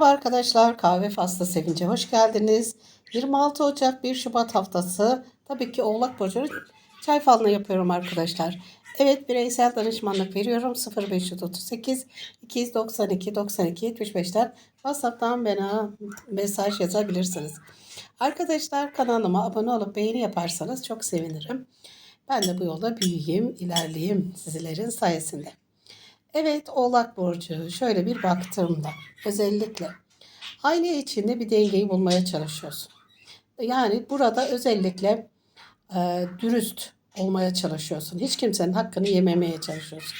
Merhaba arkadaşlar, Kahve Faslı Sevinç'e hoş geldiniz. 26 Ocak 1 Şubat haftası tabii ki Oğlak Burcu çay falını yapıyorum arkadaşlar. Evet bireysel danışmanlık veriyorum 0538 292 92 75'ten WhatsApp'tan bana mesaj yazabilirsiniz. Arkadaşlar kanalıma abone olup beğeni yaparsanız çok sevinirim. Ben de bu yolda büyüyeyim, ilerleyeyim sizlerin sayesinde. Evet Oğlak Burcu şöyle bir baktığımda özellikle aile içinde bir dengeyi bulmaya çalışıyorsun. Yani burada özellikle e, dürüst olmaya çalışıyorsun. Hiç kimsenin hakkını yememeye çalışıyorsun.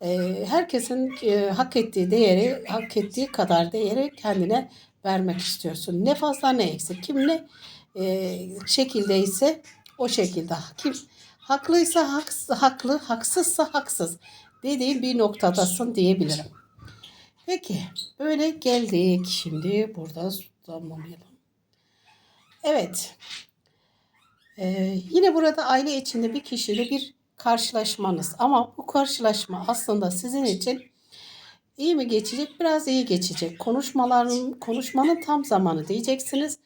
E, herkesin e, hak ettiği değeri, hak ettiği kadar değeri kendine vermek istiyorsun. Ne fazla ne eksik. Kim ne e, şekildeyse o şekilde. Kim haklıysa haksız, haklı, haksızsa haksız dediğim bir noktadasın diyebilirim. Peki böyle geldik. Şimdi burada tutamayalım. Evet. Ee, yine burada aile içinde bir kişiyle bir karşılaşmanız. Ama bu karşılaşma aslında sizin için iyi mi geçecek? Biraz iyi geçecek. Konuşmaların konuşmanın tam zamanı diyeceksiniz.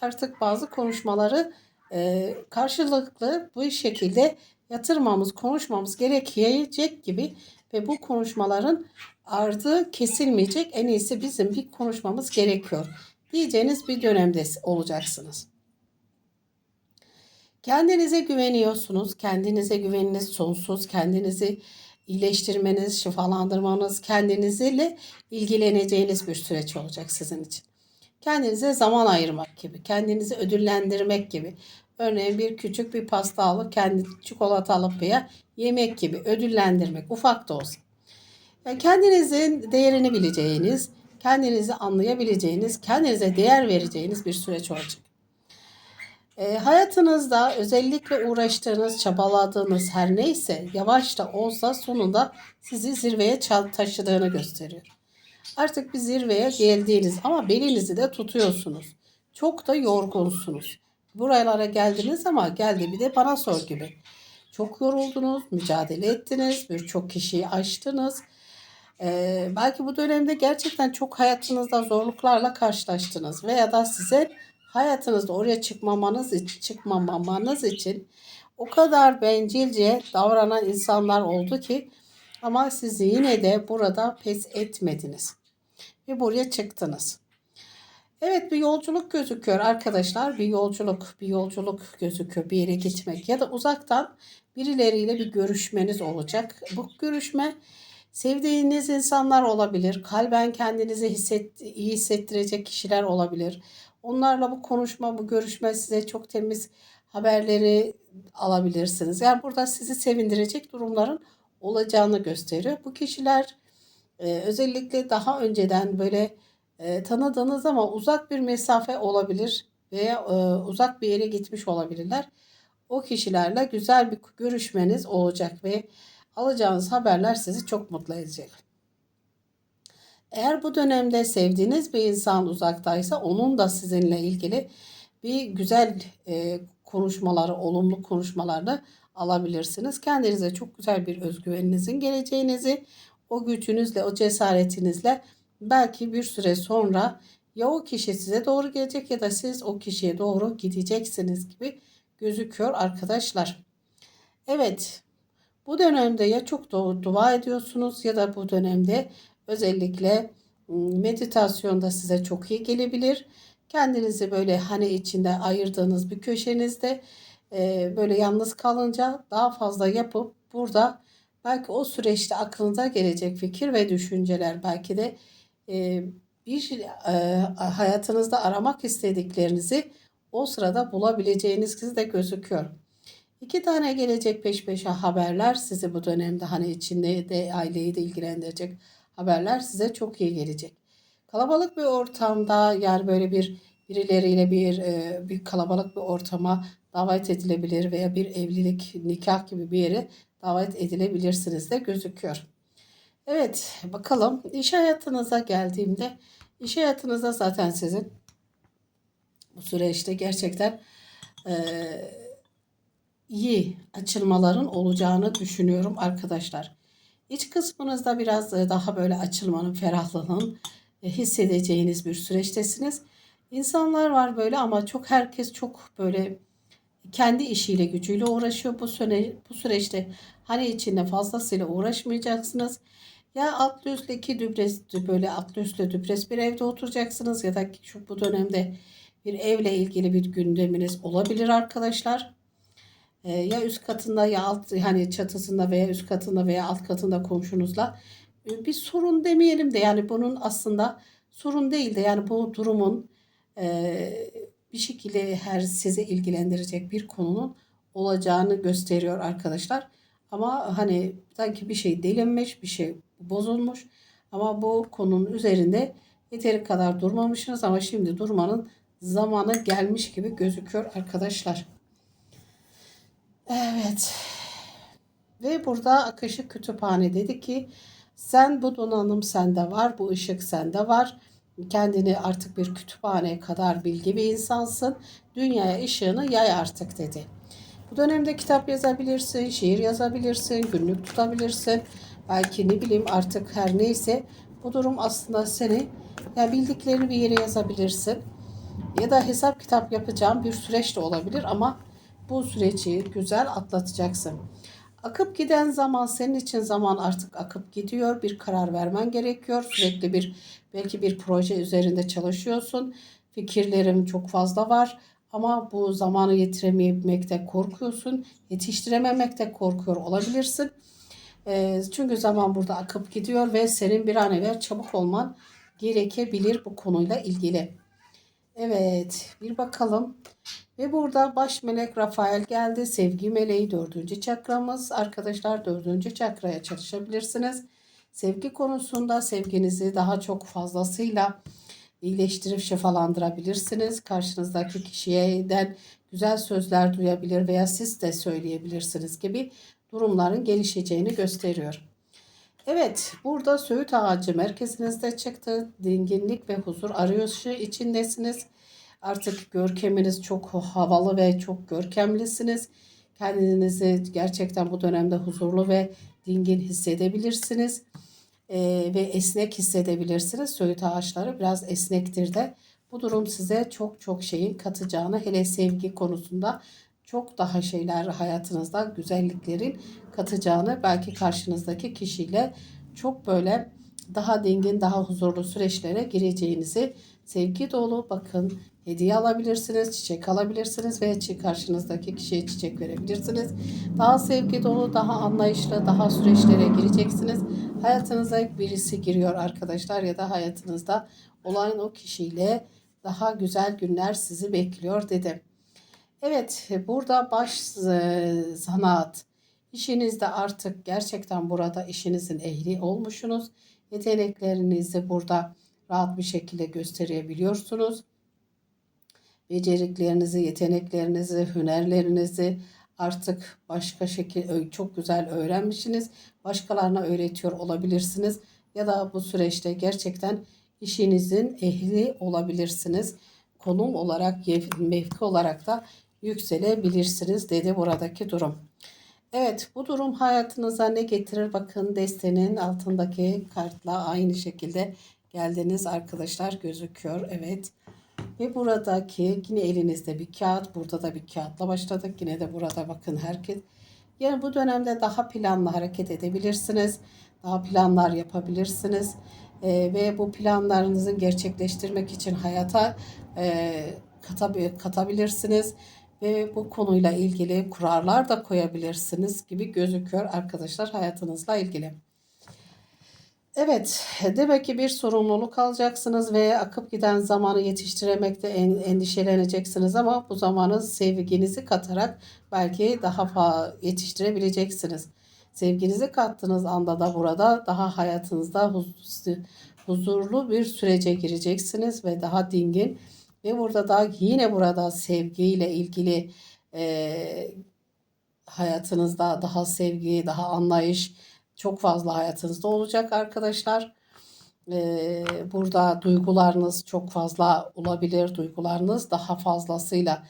Artık bazı konuşmaları e, karşılıklı bu şekilde yatırmamız, konuşmamız gerekecek gibi ve bu konuşmaların ardı kesilmeyecek. En iyisi bizim bir konuşmamız gerekiyor diyeceğiniz bir dönemde olacaksınız. Kendinize güveniyorsunuz. Kendinize güveniniz sonsuz. Kendinizi iyileştirmeniz, şifalandırmanız, kendinizle ilgileneceğiniz bir süreç olacak sizin için. Kendinize zaman ayırmak gibi, kendinizi ödüllendirmek gibi. Örneğin bir küçük bir pasta alıp kendi çikolata alıp veya yemek gibi ödüllendirmek ufak da olsa. Yani kendinizin değerini bileceğiniz, kendinizi anlayabileceğiniz, kendinize değer vereceğiniz bir süreç olacak. E, hayatınızda özellikle uğraştığınız, çabaladığınız her neyse yavaş da olsa sonunda sizi zirveye taşıdığını gösteriyor. Artık bir zirveye geldiğiniz ama belinizi de tutuyorsunuz. Çok da yorgunsunuz. Buralara geldiniz ama geldi bir de bana sor gibi. Çok yoruldunuz, mücadele ettiniz, birçok kişiyi aştınız. Ee, belki bu dönemde gerçekten çok hayatınızda zorluklarla karşılaştınız veya da size hayatınızda oraya çıkmamanız için, çıkmamamanız için o kadar bencilce davranan insanlar oldu ki ama siz yine de burada pes etmediniz ve buraya çıktınız. Evet bir yolculuk gözüküyor arkadaşlar. Bir yolculuk, bir yolculuk gözüküyor. Bir yere gitmek ya da uzaktan birileriyle bir görüşmeniz olacak. Bu görüşme sevdiğiniz insanlar olabilir. Kalben kendinizi hisset, iyi hissettirecek kişiler olabilir. Onlarla bu konuşma, bu görüşme size çok temiz haberleri alabilirsiniz. Yani burada sizi sevindirecek durumların olacağını gösteriyor. Bu kişiler e, özellikle daha önceden böyle e, tanıdığınız ama uzak bir mesafe olabilir veya e, uzak bir yere gitmiş olabilirler. O kişilerle güzel bir görüşmeniz olacak ve alacağınız haberler sizi çok mutlu edecek. Eğer bu dönemde sevdiğiniz bir insan uzaktaysa onun da sizinle ilgili bir güzel e, konuşmaları, olumlu konuşmalarını alabilirsiniz. Kendinize çok güzel bir özgüveninizin geleceğinizi, o gücünüzle, o cesaretinizle belki bir süre sonra ya o kişi size doğru gelecek ya da siz o kişiye doğru gideceksiniz gibi gözüküyor arkadaşlar. Evet bu dönemde ya çok dua ediyorsunuz ya da bu dönemde özellikle meditasyonda size çok iyi gelebilir. Kendinizi böyle hani içinde ayırdığınız bir köşenizde böyle yalnız kalınca daha fazla yapıp burada belki o süreçte aklınıza gelecek fikir ve düşünceler belki de bir hayatınızda aramak istediklerinizi o sırada bulabileceğiniz de gözüküyor. İki tane gelecek peş peşe haberler sizi bu dönemde hani içinde de aileyi de ilgilendirecek haberler size çok iyi gelecek. Kalabalık bir ortamda yani böyle bir birileriyle bir bir kalabalık bir ortama davet edilebilir veya bir evlilik, nikah gibi bir yere davet edilebilirsiniz de gözüküyor. Evet bakalım iş hayatınıza geldiğimde iş hayatınızda zaten sizin bu süreçte gerçekten e, iyi açılmaların olacağını düşünüyorum arkadaşlar. İç kısmınızda biraz daha böyle açılmanın, ferahlığın e, hissedeceğiniz bir süreçtesiniz. İnsanlar var böyle ama çok herkes çok böyle kendi işiyle gücüyle uğraşıyor bu süre bu süreçte hani içinde fazlasıyla uğraşmayacaksınız. Ya altlı üstlü iki dübres böyle altlı üstlü dübres bir evde oturacaksınız ya da şu bu dönemde bir evle ilgili bir gündeminiz olabilir arkadaşlar. Ee, ya üst katında ya alt hani çatısında veya üst katında veya alt katında komşunuzla e, bir sorun demeyelim de yani bunun aslında sorun değil de yani bu durumun e, bir şekilde her sizi ilgilendirecek bir konunun olacağını gösteriyor arkadaşlar. Ama hani sanki bir şey delinmiş, bir şey bozulmuş. Ama bu konunun üzerinde yeteri kadar durmamışsınız ama şimdi durmanın zamanı gelmiş gibi gözüküyor arkadaşlar. Evet. Ve burada Akışı Kütüphane dedi ki sen bu donanım sende var, bu ışık sende var. Kendini artık bir kütüphane kadar bilgi bir insansın. Dünyaya ışığını yay artık dedi. Bu dönemde kitap yazabilirsin, şiir yazabilirsin, günlük tutabilirsin. Belki ne bileyim artık her neyse bu durum aslında seni ya bildiklerini bir yere yazabilirsin. Ya da hesap kitap yapacağım bir süreç de olabilir ama bu süreci güzel atlatacaksın. Akıp giden zaman senin için zaman artık akıp gidiyor. Bir karar vermen gerekiyor. Sürekli bir belki bir proje üzerinde çalışıyorsun. Fikirlerim çok fazla var ama bu zamanı yetirememekte korkuyorsun. Yetiştirememekte korkuyor olabilirsin. E, çünkü zaman burada akıp gidiyor ve senin bir an evvel çabuk olman gerekebilir bu konuyla ilgili. Evet bir bakalım. Ve burada baş melek Rafael geldi. Sevgi meleği dördüncü çakramız. Arkadaşlar dördüncü çakraya çalışabilirsiniz. Sevgi konusunda sevginizi daha çok fazlasıyla iyileştirip şifalandırabilirsiniz. Karşınızdaki kişiyeden güzel sözler duyabilir veya siz de söyleyebilirsiniz gibi durumların gelişeceğini gösteriyor. Evet, burada Söğüt Ağacı merkezinizde çıktı. Dinginlik ve huzur arayışı içindesiniz. Artık görkeminiz çok havalı ve çok görkemlisiniz. Kendinizi gerçekten bu dönemde huzurlu ve dingin hissedebilirsiniz. Ee, ve esnek hissedebilirsiniz. Söğüt ağaçları biraz esnektir de. Bu durum size çok çok şeyin katacağını hele sevgi konusunda çok daha şeyler hayatınızda güzelliklerin katacağını belki karşınızdaki kişiyle çok böyle daha dingin, daha huzurlu süreçlere gireceğinizi sevgi dolu bakın hediye alabilirsiniz, çiçek alabilirsiniz ve karşınızdaki kişiye çiçek verebilirsiniz. Daha sevgi dolu, daha anlayışlı, daha süreçlere gireceksiniz. Hayatınıza birisi giriyor arkadaşlar ya da hayatınızda olan o kişiyle daha güzel günler sizi bekliyor dedim. Evet burada baş sanat işinizde artık gerçekten burada işinizin ehli olmuşsunuz. Yeteneklerinizi burada rahat bir şekilde gösterebiliyorsunuz. Beceriklerinizi, yeteneklerinizi, hünerlerinizi artık başka şekil çok güzel öğrenmişsiniz. Başkalarına öğretiyor olabilirsiniz ya da bu süreçte gerçekten işinizin ehli olabilirsiniz. Konum olarak, mevki olarak da yükselebilirsiniz dedi buradaki durum. Evet bu durum hayatınıza ne getirir? Bakın destenin altındaki kartla aynı şekilde geldiniz arkadaşlar gözüküyor. Evet. Ve buradaki yine elinizde bir kağıt. Burada da bir kağıtla başladık. Yine de burada bakın herkes. Yani bu dönemde daha planlı hareket edebilirsiniz. Daha planlar yapabilirsiniz. Ee, ve bu planlarınızı gerçekleştirmek için hayata e, katabilirsiniz ve bu konuyla ilgili kurarlar da koyabilirsiniz gibi gözüküyor arkadaşlar hayatınızla ilgili. Evet, demek ki bir sorumluluk alacaksınız ve akıp giden zamanı yetiştiremekte endişeleneceksiniz ama bu zamanı sevginizi katarak belki daha yetiştirebileceksiniz. Sevginizi kattığınız anda da burada daha hayatınızda huzurlu bir sürece gireceksiniz ve daha dingin ve burada da yine burada sevgiyle ilgili e, hayatınızda daha sevgi, daha anlayış çok fazla hayatınızda olacak arkadaşlar. E, burada duygularınız çok fazla olabilir. Duygularınız daha fazlasıyla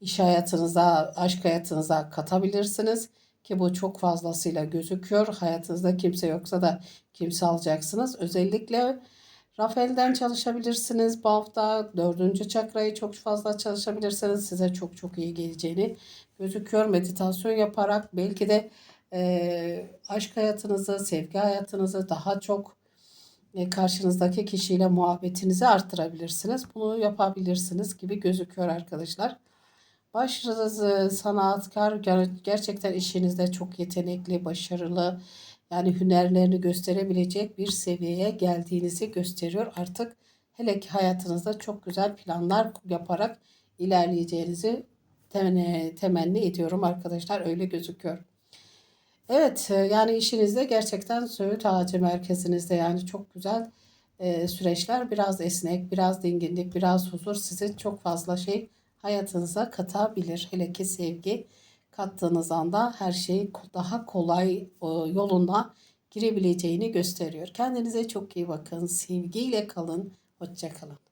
iş hayatınıza, aşk hayatınıza katabilirsiniz. Ki bu çok fazlasıyla gözüküyor. Hayatınızda kimse yoksa da kimse alacaksınız. Özellikle Rafael'den çalışabilirsiniz. Bu hafta dördüncü çakrayı çok fazla çalışabilirsiniz. Size çok çok iyi geleceğini gözüküyor. Meditasyon yaparak belki de e, aşk hayatınızı, sevgi hayatınızı daha çok e, karşınızdaki kişiyle muhabbetinizi arttırabilirsiniz. Bunu yapabilirsiniz gibi gözüküyor arkadaşlar. Başarılı sanatkar ger- gerçekten işinizde çok yetenekli, başarılı yani hünerlerini gösterebilecek bir seviyeye geldiğinizi gösteriyor. Artık hele ki hayatınızda çok güzel planlar yaparak ilerleyeceğinizi temenni ediyorum arkadaşlar. Öyle gözüküyor. Evet e, yani işinizde gerçekten Söğüt Ağacı merkezinizde yani çok güzel e, süreçler biraz esnek, biraz dinginlik, biraz huzur sizi çok fazla şey hayatınıza katabilir. Hele ki sevgi kattığınız anda her şey daha kolay e, yoluna girebileceğini gösteriyor. Kendinize çok iyi bakın. Sevgiyle kalın. Hoşça kalın.